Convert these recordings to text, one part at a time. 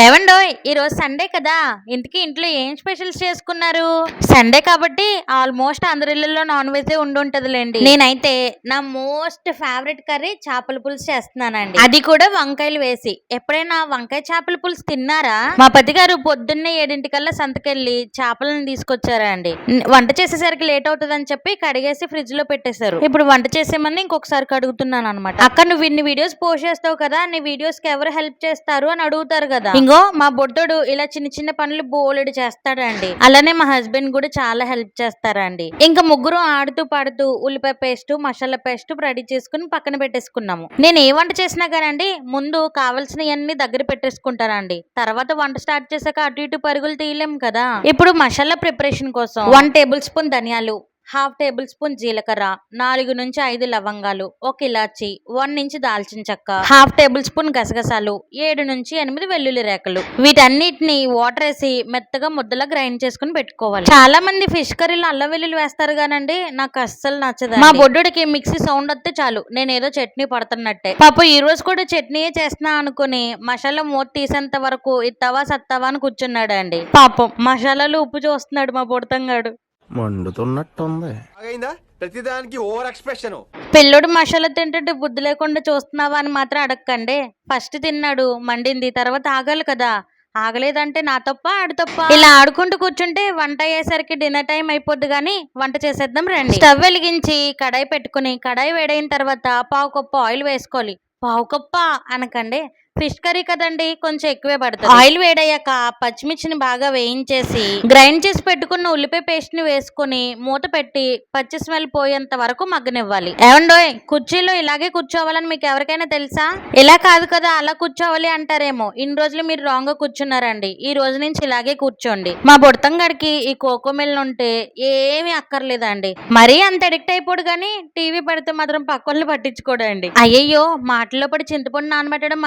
ఏవండో ఈరోజు సండే కదా ఇంతకీ ఇంట్లో ఏం స్పెషల్స్ చేసుకున్నారు? సండే కాబట్టి ఆల్మోస్ట్ అందరి ఇళ్ళల్లో నాన్ వెజ్ ఉండి ఉంటదిలేండి నేనైతే నా మోస్ట్ ఫేవరెట్ కర్రీ చేపల పులుసు చేస్తున్నానండి. అది కూడా వంకాయలు వేసి. ఎప్పుడైనా వంకాయ చేపల పులుసు తిన్నారా? మా పతి గారు పొద్దున్నే ఏడింటికల్లా సంతకెళ్ళి చేపలను తీసుకొచ్చారా అండి వంట చేసేసరికి లేట్ అవుతుందని చెప్పి కడిగేసి ఫ్రిడ్జ్లో పెట్టేశారు. ఇప్పుడు వంట చేసేమని ఇంకొకసారి కడుగుతున్నాను అనమాట అక్క నువ్వు ఇన్ని వీడియోస్ పోస్ట్ చేస్తావు కదా నీ వీడియోస్కి ఎవరు హెల్ప్ చేస్తారు అని అడుగుతారు కదా. ఇంగో మా బొడ్డోడు ఇలా చిన్న చిన్న పనులు బోలెడు చేస్తాడండి. అలానే మా హస్బెండ్ కూడా చాలా హెల్ప్ చేస్తారండి. ఇంకా ముగ్గురు ఆడుతూ పాడుతూ ఉల్లిపాయ పేస్ట్ మసాలా పేస్ట్ రెడీ చేసుకుని పక్కన పెట్టేసుకున్నాము. నేను ఏ వంట చేసినా కానండి ముందు కావలసినవన్నీ దగ్గర పెట్టేసుకుంటానండి. తర్వాత వంట స్టార్ట్ చేశాక అటు ఇటు పరుగులు తీయలేము కదా. ఇప్పుడు మసాలా ప్రిపరేషన్ కోసం వన్ టేబుల్ స్పూన్ ధనియాలు హాఫ్ టేబుల్ స్పూన్ జీలకర్ర నాలుగు నుంచి ఐదు లవంగాలు ఒక ఇలాచి వన్ ఇంచ్ దాల్చిన చెక్క హాఫ్ టేబుల్ స్పూన్ గసగసాలు ఏడు నుంచి ఎనిమిది వెల్లుల్లి రేకలు. వీటన్నిటిని వాటర్ వేసి మెత్తగా ముద్దలా గ్రైండ్ చేసుకుని పెట్టుకోవాలి. చాలా మంది ఫిష్ కర్రీలో అల్లం వెల్లుల్లి వేస్తారు కానండి నాకు అస్సలు నచ్చదు మా బొడ్డుడికి మిక్సీ సౌండ్ వస్తే చాలు నేను ఏదో చట్నీ పడుతున్నట్టే. పాప ఈ రోజు కూడా చట్నీయే చేస్తున్నా అనుకుని మసాలా మూత తీసేంత వరకు ఇత్తవా సత్తవా అని కూర్చున్నాడు అండి పాపం. మసాలాలు ఉప్పు చూస్తున్నాడు మా బుడతంగాడు. మండుతున్నట్టుంది. అయిందా ప్రతిదానికి ఓవర్ ఎక్స్ప్రెషన్. పిల్లోడు మసాలా తింటుంటే బుద్ధి లేకుండా చూస్తున్నావా అని మాత్రం అడగకండి ఫస్ట్ తిన్నాడు మండింది తర్వాత ఆగాలి కదా. ఆగలేదంటే నా తప్ప ఆడు తప్ప. ఇలా ఆడుకుంటూ కూర్చుంటే వంట అయ్యేసరికి డిన్నర్ టైం అయిపోద్ది కానీ వంట చేసేద్దాం రండి. స్టవ్ వెలిగించి కడాయి పెట్టుకుని కడాయి వేడైన తర్వాత పావు కప్పు ఆయిల్ వేసుకోవాలి. పావు కప్ప? అనకండి. ఫిష్ కర్రీ కదండి కొంచెం ఎక్కువే పడుతుంది. ఆయిల్ వేడయ్యాక పచ్చిమిర్చిని బాగా వేయించేసి గ్రైండ్ చేసి పెట్టుకున్న ఉల్లిపాయ పేస్ట్ని వేసుకుని మూత పెట్టి పచ్చి స్మెల్ పోయేంత వరకు మగ్గనివ్వాలి. ఏమండోయ్ కుర్చీలో ఇలాగే కూర్చోవాలని మీకు ఎవరికైనా తెలుసా? ఇలా కాదు కదా అలా కూర్చోవాలి అంటారేమో. ఇన్ని రోజులు మీరు రాంగ్గా కూర్చున్నారండి. ఈ రోజు నుంచి ఇలాగే కూర్చోండి. మా బుడతంగాడికి ఈ కోకో మిల్లు ఉంటే ఏమీ అక్కర్లేదండి. మరీ అంత అడిక్ట్ అయిపోడు కానీ టీవీ పెడితే మాత్రం పక్కన పట్టించుకోడండి. అయ్యయ్యో మాటల్లో పడి చింతపండు నానబెట్టడం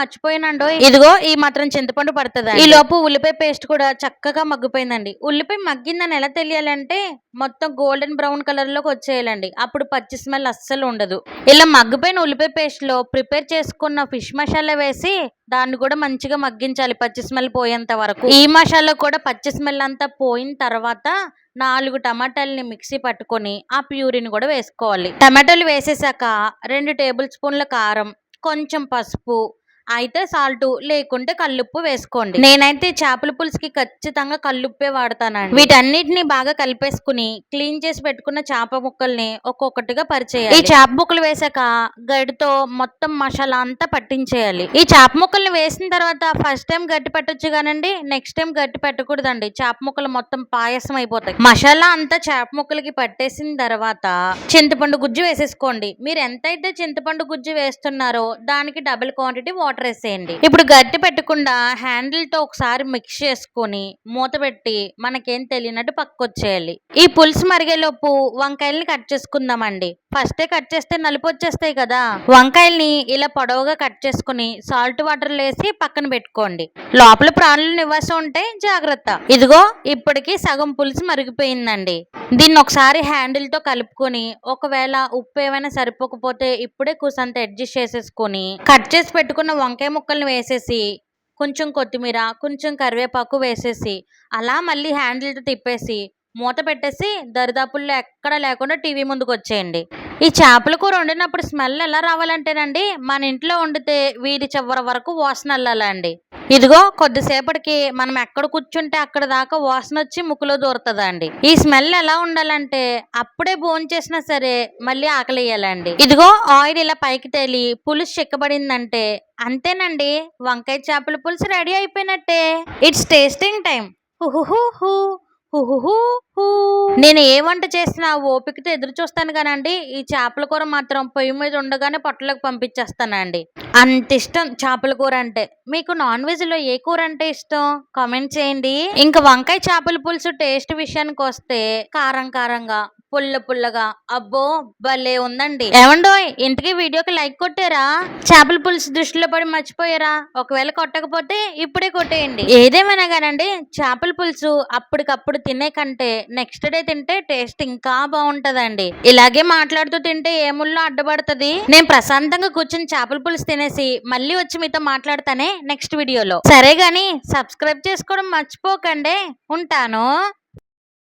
మర్చిపోయానండో ఇదిగో ఈ మాత్రం చింతపండు పడుతుంది ఈ లోపు ఉల్లిపాయ పేస్ట్ కూడా చక్కగా మగ్గిపోయిందండి. ఉల్లిపాయ మగ్గిందని ఎలా తెలియాలంటే మొత్తం గోల్డెన్ బ్రౌన్ కలర్లోకి వచ్చేయాలండి. అప్పుడు పచ్చి స్మెల్ అస్సలు ఉండదు. ఇలా మగ్గిపోయిన ఉల్లిపాయ పేస్ట్లో ప్రిపేర్ చేసుకున్న ఫిష్ మసాలా వేసి దాన్ని కూడా మంచిగా మగ్గించాలి పచ్చి స్మెల్ పోయేంత వరకు. ఈ మసాలా కూడా పచ్చి స్మెల్ అంతా పోయిన తర్వాత నాలుగు టమాటాలని మిక్సీ పట్టుకొని ఆ ప్యూరిని కూడా వేసుకోవాలి. టమాటాలు వేసేసాక రెండు టేబుల్ స్పూన్ల కారం కొంచెం పసుపు అయితే సాల్ట్ లేకుంటే కల్లుప్పు వేసుకోండి. నేనైతే చేపల పులుసుకి ఖచ్చితంగా కల్లుప్పే వాడతానండి. వీటన్నిటిని బాగా కలిపేసుకుని క్లీన్ చేసి పెట్టుకున్న చేప ముక్కల్ని ఒక్కొక్కటిగా పరిచేయాలి. ఈ చేప ముక్కలు వేసాక గడితో మొత్తం మసాలా అంతా పట్టించేయాలి. ఈ చేప ముక్కల్ని వేసిన తర్వాత ఫస్ట్ టైం గట్టి పెట్టొచ్చు కానండి నెక్స్ట్ టైం గట్టి పెట్టకూడదండి. చేప ముక్కలు మొత్తం పాయసం అయిపోతాయి. మసాలా అంతా చేప ముక్కలకి పట్టేసిన తర్వాత చింతపండు గుజ్జు వేసేసుకోండి. మీరు ఎంతైతే చింతపండు గుజ్జు వేస్తున్నారో దానికి డబుల్ క్వాంటిటీ వాటర్ వేసేయండి ఇప్పుడు గట్టి పెట్టకుండా హ్యాండిల్తో ఒకసారి మిక్స్ చేసుకొని మూత పెట్టి మనకేం తెలియనట్టు పక్కొచ్చేయాలి. ఈ పులుసు మరిగేలోపు వంకాయల్ని కట్ చేసుకుందామండి. ఫస్టే కట్ చేస్తే నలుపు వచ్చేస్తాయి కదా. వంకాయల్ని ఇలా పొడవుగా కట్ చేసుకుని సాల్ట్ వాటర్ వేసి పక్కన పెట్టుకోండి. లోపల ప్రాణులు నివాసం ఉంటే జాగ్రత్త. ఇదిగో ఇప్పటికి సగం పులుసు మరిగిపోయిందండి. దీన్ని ఒకసారి హ్యాండిల్తో కలుపుకొని ఒకవేళ ఉప్పు ఏమైనా సరిపోకపోతే ఇప్పుడే కూసంత అడ్జస్ట్ చేసేసుకొని కట్ చేసి పెట్టుకున్న వంకాయ ముక్కల్ని వేసేసి కొంచెం కొత్తిమీర కొంచెం కరివేపాకు వేసేసి అలా మళ్ళీ హ్యాండిల్తో తిప్పేసి మూత పెట్టేసి దరిదాపుల్లో ఎక్కడ లేకుండా టీవీ ముందుకు వచ్చేయండి. ఈ చేపల కూర వండినప్పుడు స్మెల్ ఎలా రావాలంటేనండి మన ఇంట్లో వండితే వీధి చివరి వరకు వాసన వెళ్ళాలండి ఇదిగో కొద్దిసేపటికి మనం ఎక్కడ కూర్చుంటే అక్కడ దాకా వాసన వచ్చి ముక్కులో దూరుతుందండి. ఈ స్మెల్ ఎలా ఉండాలంటే అప్పుడే భోజనం చేసినా సరే మళ్ళీ ఆకలియాలండి. ఇదిగో ఆయిల్ ఇలా పైకి తేలి పులుసు చిక్కబడిందంటే అంతేనండి. వంకాయ చేపల పులుసు రెడీ అయిపోయినట్టే. ఇట్స్ టేస్టింగ్ టైం హుహుహుహు. హుహుహుహు. నేను ఏ వంట చేసినా ఓపికతో ఎదురు చూస్తాను కానండి ఈ చేపల కూర మాత్రం పొయ్యి మీద ఉండగానే పొట్టలోకి పంపించేస్తానండి. అంత ఇష్టం చేపల కూర అంటే. మీకు నాన్ వెజ్లో ఏ కూర అంటే ఇష్టం? కామెంట్ చేయండి. ఇంకా వంకాయ చేపల పులుసు టేస్ట్ విషయానికి వస్తే కారం కారంగా పుల్ల పుల్లగా అబ్బో భలే ఉందండి. ఏమండో ఇంతకీ వీడియోకి లైక్ కొట్టారా? చేపల పులుసు దృష్టిలో పడి మర్చిపోయారా? ఒకవేళ కొట్టకపోతే ఇప్పుడే కొట్టేయండి. ఏదేమైనా కానండి చేపల పులుసు అప్పటికప్పుడు తినే కంటే నెక్స్ట్ డే తింటే టేస్ట్ ఇంకా బాగుంటదండి. ఇలాగే మాట్లాడుతూ తింటే ఏ ముళ్ళు అడ్డపడుతుంది? నేను ప్రశాంతంగా కూర్చుని చేపల పులుసు తినేసి మళ్ళీ వచ్చి మీతో మాట్లాడతానే నెక్స్ట్ వీడియోలో సరే గాని సబ్స్క్రైబ్ చేసుకోవడం మర్చిపోకండి. ఉంటాను.